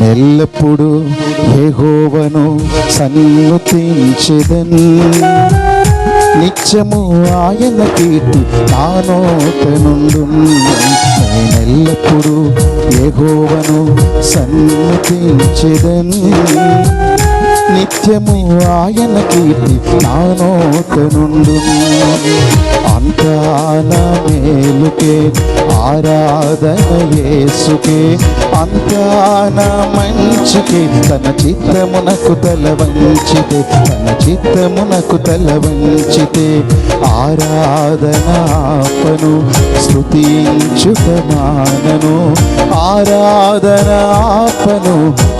నెల్లప్పుడు యెహోవను సన్నుతించెదన్. నిత్యము ఆయన కీర్తి నానోతనుండు నోట నేనెల్లప్పుడు యెహోవను సన్నుతించెదన్. నిత్యము ఆయన కీర్తి నానోతనుండు అంతా నా మేలుకే ఆరాధన వేసుకే అంతాన నా మంచికే తన చిత్తమునకు తల వంచితే తన చిత్తమునకు తల వంచితే ఆరాధన ఆపను స్తుతించుట మానను ఆరాధన ఆపను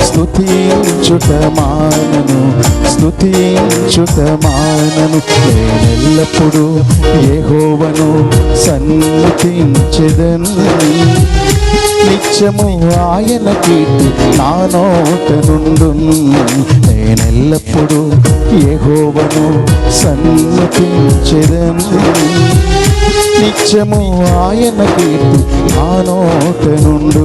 స్తుతించుట మానను స్తుతించుట మానను నేనెల్లప్పుడు యెహోవను సన్నుతించెదను నిత్యము ఆయన కీర్తి నా నోట నుండు నేనెల్లప్పుడు యెహోవను సన్నతించెదను నిత్యము ఆయన కీర్తి నా నోట నుండు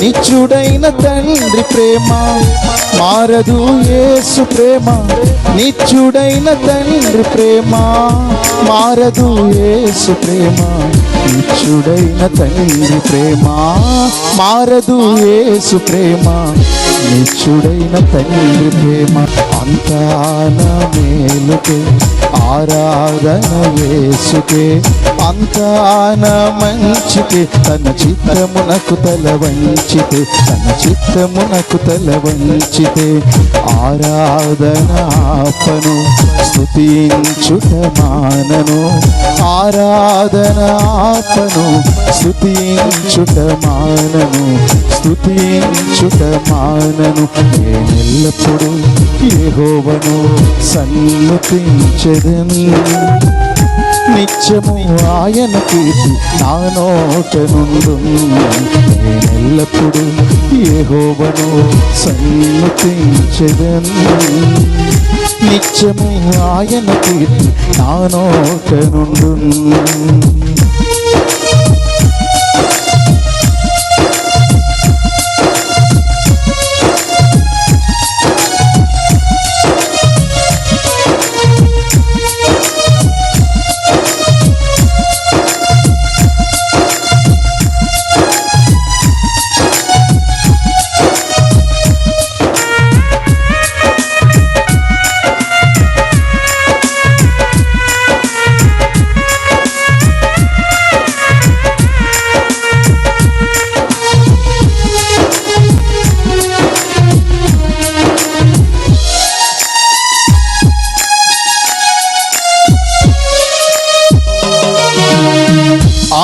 నిత్యుడైన తండ్రి ప్రేమ మారదు యేసు ప్రేమ. నిత్యుడైన తండ్రి ప్రేమ మారదు యేసు ప్రేమ. నిత్యుడైన తండ్రి ప్రేమ మారదు యేసు ప్రేమ. నిత్యుడైన తండ్రి ప్రేమ అంతాన మేలుకే ఆరాధన వేసుకే అంతాన మంచితే తన చిత్తమునకు తల వంచితే తన చిత్తమునకు తల వంచితే ఆరాధన ఆపను స్తుతించుట మానను. ఆరాధన ఆపను స్తుతించుట మానను స్తుతించుట మానను. నేనెల్లప్పుడు యెహోవను సన్నుతించెదను. నిత్యము ఆయన కీర్తి నా నోటనుండు నేనెల్లప్పుడు ఏహోవను సన్నుతించెదను నిత్యము ఆయన కీర్తి నా నోటనుండు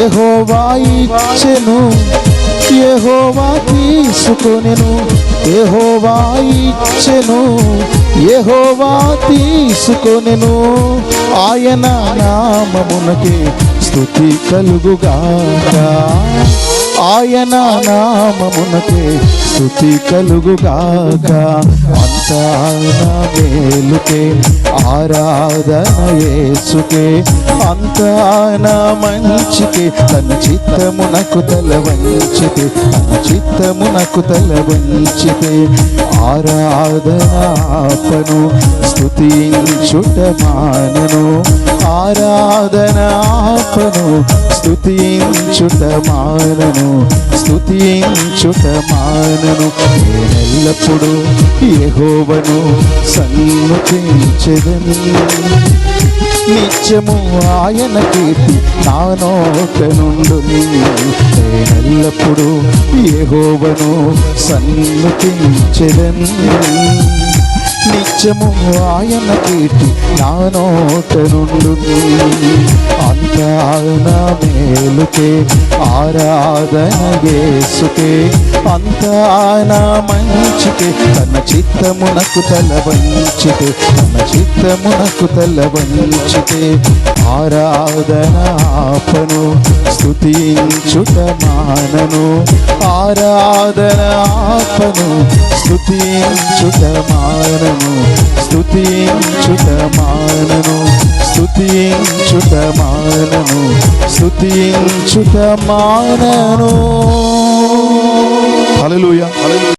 యహోవా ఇచ్చెను యహోవా తీసుకొనెను యహోవా ఇచ్చెను యహోవా తీసుకొనెను. ఆయన నామమునకే స్థుతి కలుగుగాక. ఆయన నామమునకే స్థుతి కలుగుగాక. అంతా ఆయన ఆరాధన యేసుకే అంతా ఆయన మంచికే తన చిత్తమునకు తల వంచితే తన చిత్తమునకు తల వంచితే ఆరాధనాపను స్తుతించుట మానను ఆరాధనాపను స్తుతించుట మానను స్థుతించుట మానను నేనెల్లప్పుడు యెహోవను సన్నుతించెదను నిత్యము ఆయన కీర్తి నా నోట నుండు నేనెల్లప్పుడూ యెహోవను సన్నుతించెదను నిత్యము ఆయన కీర్తి నా నోట నుండు అంత ఆయన మేలుకే ఆరాధన యేసుకే అంత ఆయన మంచికే తన చిత్తమునకు తల వంచితే తన చిత్తమునకు తల వంచితే ఆరాధన ఆపను స్తుతించుట మానను ఆరాధన ఆపను స్తుతించుట మానను స్తుతించుట మానను స్తుతించుట మానను స్థుతించుట మానను హల్లెలూయా హల్లెలూయా